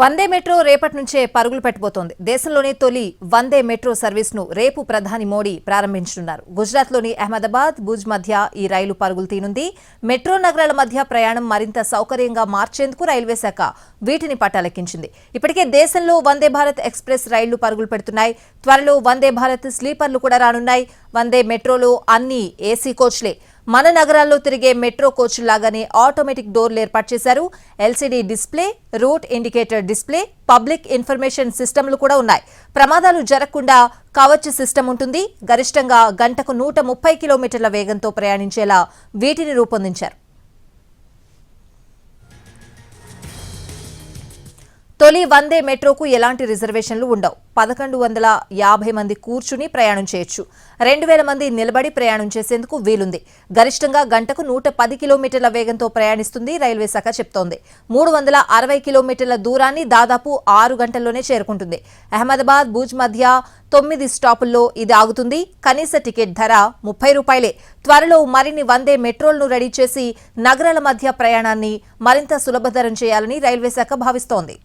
వందే metro రేపటి నుంచే పరుగులు పెట్టబోతోంది. దేశంలోనే తొలి వందే మెట్రో సర్వీస్ను రేపు ప్రధాని మోడీ ప్రారంభించనున్నారు. గుజరాత్లోని అహ్మదాబాద్ భుజ్ మధ్య ఈ రైలు పరుగులు తీనుంది. మెట్రో నగరాల మధ్య ప్రయాణం మరింత సౌకర్యంగా మార్చేందుకు రైల్వే శాఖ వీటిని పట్టాలెక్కించింది ఇప్పటికే దేశంలో వందే భారత్ ఎక్స్ప్రెస్ రైళ్ళు పరుగులు పెడుతున్నాయి. త్వరలో వందే భారత్ స్లీపర్లు కూడా రానున్నాయి. వందే మెట్రోలో అన్ని ఏసీ కోచ్లే. మన నగరాల్లో తిరిగే మెట్రో కోచ్ లాగానే ఆటోమేటిక్ డోర్లు ఏర్పాటు చేశారు. LCD display route indicator display public information సిస్టమ్లు కూడా ఉన్నాయి. ప్రమాదాలు జరగకుండా కవచ్ సిస్టమ్ ఉంటుంది. గరిష్టంగా గంటకు నూట ముప్పై కిలోమీటర్ల వేగంతో ప్రయాణించేలా వీటిని రూపొందించారు. తొలి వందే మెట్రోకు ఎలాంటి రిజర్వేషన్లు ఉండవు. పదకొండు వందల యాభై మంది కూర్చుని ప్రయాణం చేయొచ్చు. రెండు వేల మంది నిలబడి ప్రయాణం చేసేందుకు వీలుంది. గరిష్టంగా గంటకు నూట పది కిలోమీటర్ల వేగంతో ప్రయాణిస్తుంది రైల్వే శాఖ చెప్తోంది. మూడు వందల అరవై కిలోమీటర్ల దూరాన్ని దాదాపు ఆరు గంటల్లోనే చేరుకుంటుంది. అహ్మదాబాద్ భూజ్ మధ్య తొమ్మిది స్టాపుల్లో ఇది ఆగుతుంది. కనీస టికెట్ ధర ముప్పై రూపాయలే. త్వరలో మరిన్ని వందే మెట్రోలను రెడీ చేసి నగరాల మధ్య ప్రయాణాన్ని మరింత సులభతరం చేయాలని రైల్వే శాఖ భావిస్తోంది.